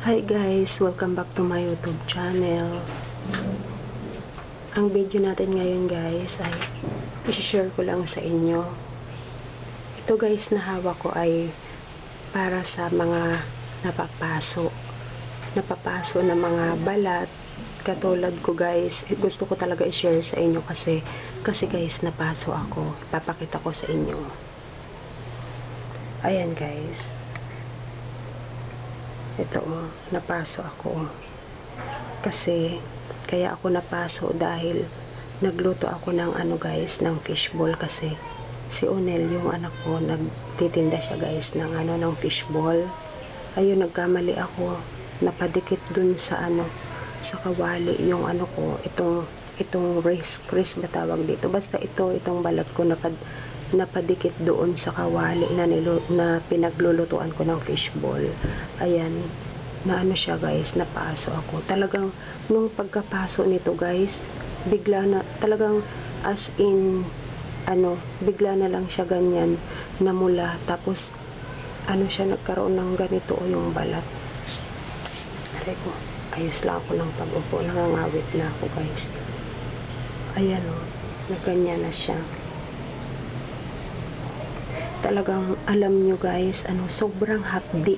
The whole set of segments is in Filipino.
Hi guys! Welcome back to my YouTube channel. Ang video natin ngayon guys ay isi-share ko lang sa inyo. Ito guys na hawak ko ay para sa mga napapaso. Napapaso na mga balat. Katulad ko guys, eh, gusto ko talaga i-share sa inyo kasi kasi guys napaso ako. Papakita ko sa inyo. Ayan guys. Ito napaso ako. Kasi, kaya ako napaso dahil nagluto ako ng ano guys, ng fishball kasi si Onel, yung anak ko, nagtitinda siya guys ng ano, ng fishball. Ayun, nagkamali ako. Napadikit dun sa ano, sa kawali yung ano ko, itong itong wrist, wrist ba tawag dito. Basta ito, itong balat ko napad, napadikit doon sa kawali na, nilo, na pinaglulutuan ko ng fishball. Ayan, na ano siya guys, napaso ako. Talagang, nung pagkapaso nito guys, bigla na, talagang as in, ano, bigla na lang siya ganyan, namula. Tapos, ano siya, nagkaroon ng ganito o yung balat. Aray ko, ayos lang ako ng pag-upo, nangangawit na ako guys. Ayan o, nagganyan na siya talagang alam nyo guys, ano, sobrang hapdi.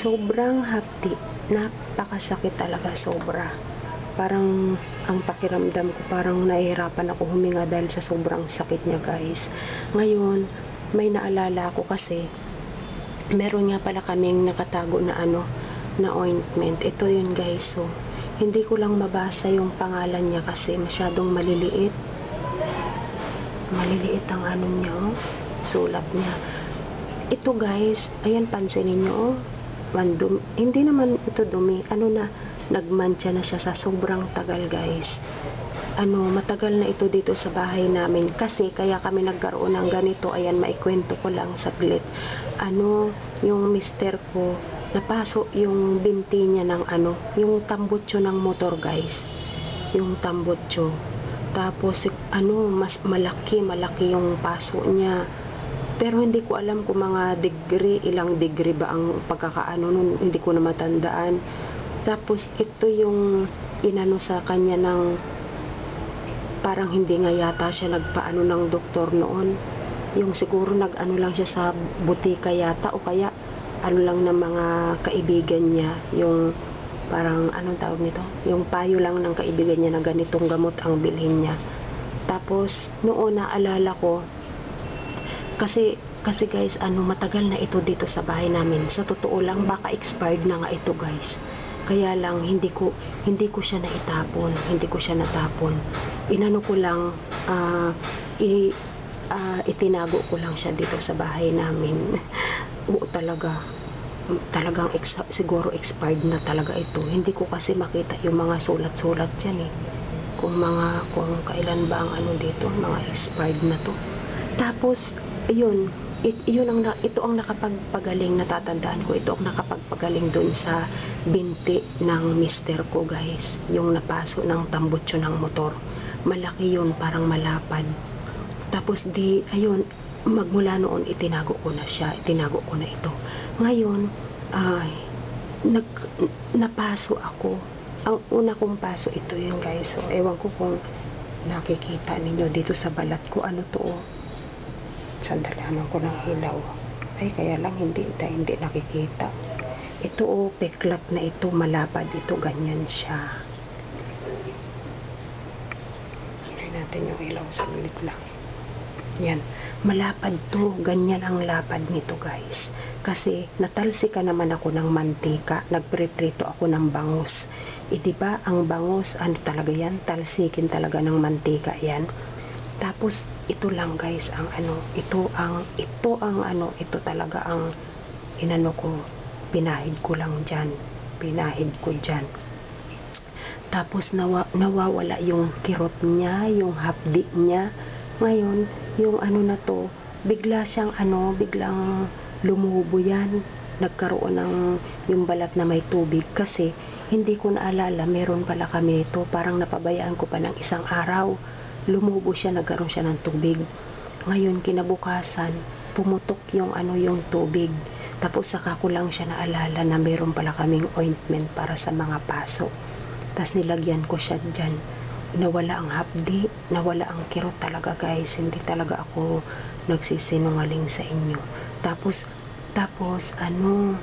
Sobrang hapdi. Napakasakit talaga sobra. Parang ang pakiramdam ko, parang nahihirapan ako huminga dahil sa sobrang sakit niya guys. Ngayon, may naalala ako kasi meron nga pala kaming nakatago na ano, na ointment. Ito yun guys, so hindi ko lang mabasa yung pangalan niya kasi masyadong maliliit. Maliliit ang ano niya, oh sulat niya. Ito guys, ayan pansinin nyo, oh. Mandum, hindi naman ito dumi. Ano na, nagmantsa na siya sa sobrang tagal guys. Ano, matagal na ito dito sa bahay namin. Kasi kaya kami nagkaroon ng ganito. Ayan, maikwento ko lang saglit. Ano, yung mister ko, napaso yung binti niya ng ano, yung tambutso ng motor guys. Yung tambutso. Tapos, ano, mas malaki, malaki yung paso niya pero hindi ko alam kung mga degree, ilang degree ba ang pagkakaano nun, hindi ko na matandaan. Tapos ito yung inano sa kanya ng parang hindi nga yata siya nagpaano ng doktor noon. Yung siguro nag-ano lang siya sa butika yata o kaya ano lang ng mga kaibigan niya, yung parang anong tawag nito, yung payo lang ng kaibigan niya na ganitong gamot ang bilhin niya. Tapos noon naalala ko kasi, kasi guys, ano, matagal na ito dito sa bahay namin. Sa totoo lang, baka expired na nga ito guys. Kaya lang, hindi ko, hindi ko siya naitapon. Hindi ko siya natapon. Inano ko lang, uh, i, uh, itinago ko lang siya dito sa bahay namin. Oo talaga. Talagang ex, siguro expired na talaga ito. Hindi ko kasi makita yung mga sulat-sulat dyan eh. Kung mga, kung kailan ba ang ano dito, mga expired na to. Tapos, yun, it, yun ang, ito ang nakapagpagaling natatandaan ko. Ito ang nakapagpagaling dun sa binti ng mister ko, guys. Yung napaso ng tambutso ng motor. Malaki yun, parang malapad. Tapos di, ayun, magmula noon itinago ko na siya, itinago ko na ito. Ngayon, ay, nag, napaso ako. Ang una kong paso ito yun guys. So, ewan ko kung nakikita ninyo dito sa balat ko. Ano to? Oh sandalanan ko ng ilaw. Ay kaya lang hindi hindi nakikita. Ito o oh, peklat na ito malapad ito ganyan siya. Try natin yung ilaw saglit lang. Yan malapad to ganyan ang lapad nito guys. Kasi natalsika naman ako ng mantika nagpreprito ako ng bangus. E diba ang bangus ano talaga yan? Talsikin talaga ng mantika yan. Tapos ito lang guys ang ano, ito ang ito ang ano, ito talaga ang inano ko, pinahid ko lang diyan. Pinahid ko diyan. Tapos nawa, nawawala yung kirot niya, yung hapdi niya. Ngayon, yung ano na to, bigla siyang ano, biglang lumubo yan. Nagkaroon ng yung balat na may tubig kasi hindi ko naalala, meron pala kami nito. Parang napabayaan ko pa ng isang araw lumubo siya, nagkaroon siya ng tubig. Ngayon, kinabukasan, pumutok yung ano yung tubig. Tapos saka ko lang siya naalala na meron pala kaming ointment para sa mga paso. Tapos nilagyan ko siya dyan. Nawala ang hapdi, nawala ang kirot talaga guys. Hindi talaga ako nagsisinungaling sa inyo. Tapos, tapos ano,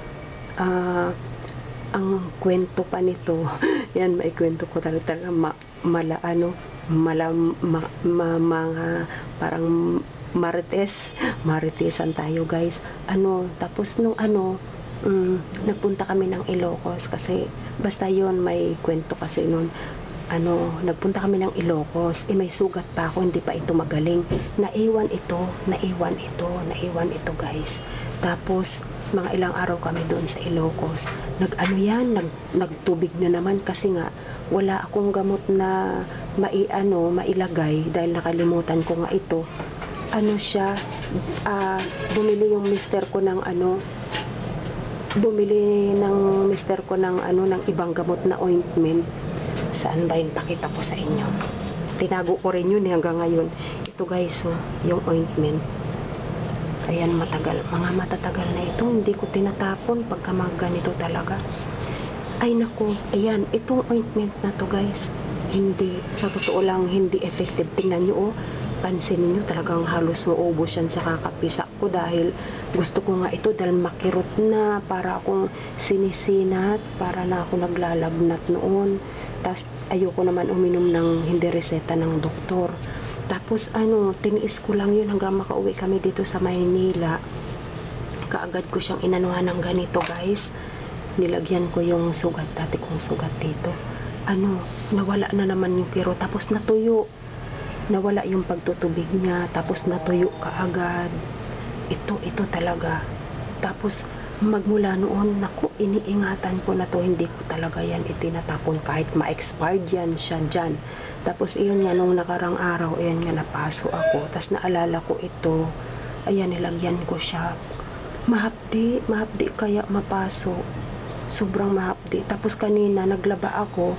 ah, ang kwento pa nito, yan may kwento ko talaga ma, mala ano, mala, ma, ma- mga parang marites, maritesan tayo guys. Ano, tapos nung ano, mm, nagpunta kami ng Ilocos kasi basta yon may kwento kasi nun ano, nagpunta kami ng Ilocos, eh may sugat pa ako, hindi pa ito magaling. Naiwan ito, naiwan ito, naiwan ito guys. Tapos, mga ilang araw kami doon sa Ilocos. Nag-ano yan, nag, nagtubig na naman kasi nga, wala akong gamot na maiano, mailagay dahil nakalimutan ko nga ito. Ano siya, ah, bumili yung mister ko ng ano, bumili ng mister ko ng ano ng ibang gamot na ointment. Saan ba yung pakita ko sa inyo. Tinago ko rin yun eh, hanggang ngayon. Ito guys oh, yung ointment ayan matagal mga matatagal na ito. Hindi ko tinatapon pagka mga ganito talaga. Ay nako ayan itong ointment na to guys. Hindi sa totoo lang hindi effective. Tingnan nyo oh. Pansin niyo talagang halos maubos yan sa kakapisa ko dahil gusto ko nga ito dahil makirot na para akong sinisinat para na ako naglalagnat noon. Tapos ayoko naman uminom ng hindi reseta ng doktor tapos ano tiniis ko lang yun hanggang makauwi kami dito sa Maynila. Kaagad ko siyang inanuhan ng ganito guys. Nilagyan ko yung sugat dati kong sugat dito. Ano nawala na naman yung kiro tapos natuyo. Nawala yung pagtutubig niya tapos natuyo kaagad. Ito ito talaga. Tapos magmula noon naku iniingatan ko na to. Hindi ko talaga yan itinatapon kahit ma-expired yan siya dyan. Tapos iyon nga nung nakarang araw ayan nga napaso ako. Tapos naalala ko ito. Ayan nilagyan ko siya. Mahapdi mahapdi kaya mapaso. Sobrang mahapdi. Tapos kanina naglaba ako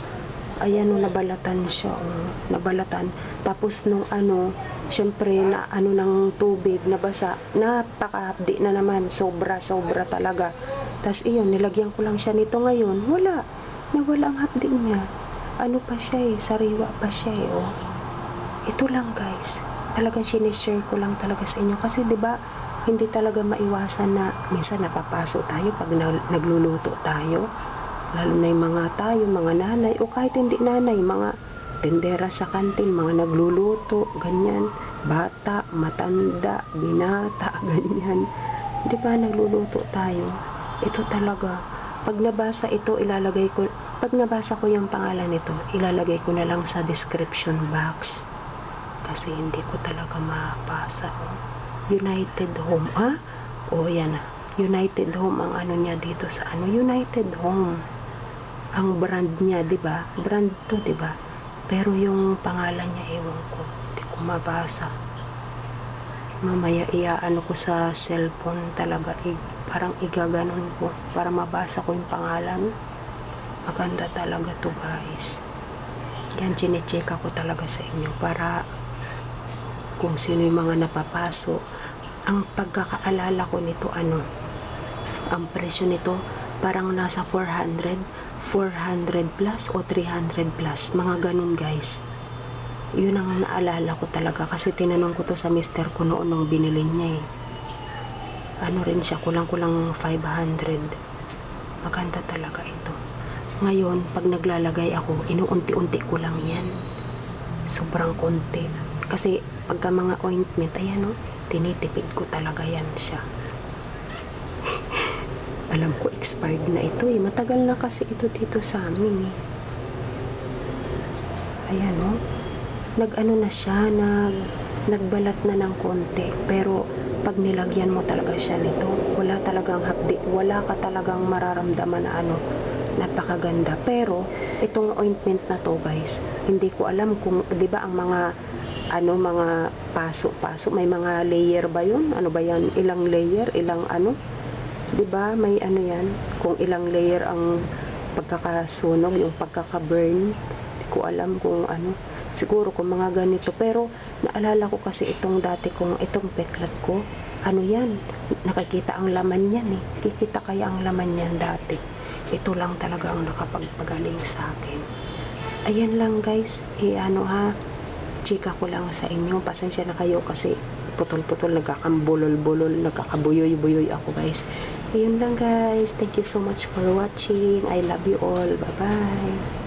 ayan no nabalatan siya oh, nabalatan. Tapos nung ano syempre na ano ng tubig nabasa napakahapdi na naman. Sobra sobra talaga. Tapos iyon nilagyan ko lang siya nito ngayon. Wala. Nawala ang hapdi niya. Ano pa siya eh? Sariwa pa siya eh oh. ito lang guys. Talagang sinishare ko lang talaga sa inyo. Kasi ba hindi talaga maiwasan na minsan napapaso tayo pag na- nagluluto tayo lalo na yung mga tayo, mga nanay, o kahit hindi nanay, mga tendera sa kantin, mga nagluluto, ganyan, bata, matanda, binata, ganyan. Di ba, nagluluto tayo? Ito talaga, pag nabasa ito, ilalagay ko, pag nabasa ko yung pangalan nito, ilalagay ko na lang sa description box. Kasi hindi ko talaga mapasa. United Home, ah? O, yan na. United Home ang ano niya dito sa ano, United Home ang brand niya, 'di ba? Brand 'to, 'di ba? Pero yung pangalan niya ewan ko, hindi ko mabasa. Mamaya iaano ko sa cellphone talaga, i, parang igaganon ko para mabasa ko yung pangalan. Maganda talaga to guys. Yan, chinecheck ko talaga sa inyo para kung sino yung mga napapaso. Ang pagkakaalala ko nito, ano, ang presyo nito, parang nasa 400 400 plus o 300 plus. Mga ganun guys. Yun ang naalala ko talaga kasi tinanong ko to sa mister ko noon nung binili niya eh. Ano rin siya, kulang-kulang 500. Maganda talaga ito. Ngayon, pag naglalagay ako, inuunti-unti ko lang yan. Sobrang konti. Kasi pagka mga ointment, ayan o, tinitipid ko talaga yan siya alam ko expired na ito eh. Matagal na kasi ito dito sa amin eh. Ayan oh. Nag-ano na siya, nag, nagbalat na ng konti. Pero pag nilagyan mo talaga siya nito, wala talagang hapdi. Wala ka talagang mararamdaman na ano, napakaganda. Pero itong ointment na to guys, hindi ko alam kung, di ba ang mga ano mga paso-paso, may mga layer ba yun? Ano ba yan? Ilang layer? Ilang ano? 'Di ba may ano yan kung ilang layer ang pagkakasunog yung pagkaka-burn hindi ko alam kung ano siguro kung mga ganito. Pero naalala ko kasi itong dati kong, itong peklat ko, ano yan, nakikita ang laman yan eh. Kikita kaya ang laman yan dati. Ito lang talaga ang nakapagpagaling sa akin. Ayan lang guys, eh ano ha, chika ko lang sa inyo. Pasensya na kayo kasi putol-putol, nagkakambulol-bulol, nagkakabuyoy-buyoy ako guys. Ayun lang guys. Thank you so much for watching. I love you all. Bye-bye.